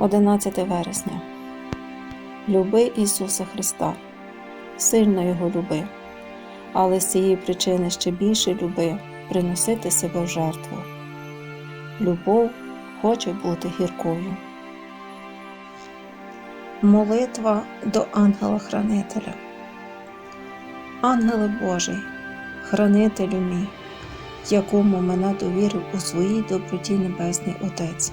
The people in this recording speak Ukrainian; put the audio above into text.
11 вересня. Люби Ісуса Христа, сильно Його люби, але з цієї причини ще більше люби приносити себе в жертву. Любов хоче бути гіркою. Молитва до ангела-хранителя. Ангеле Божий, хранителю мій, якому мене довірив у своїй доброті Небесний Отець.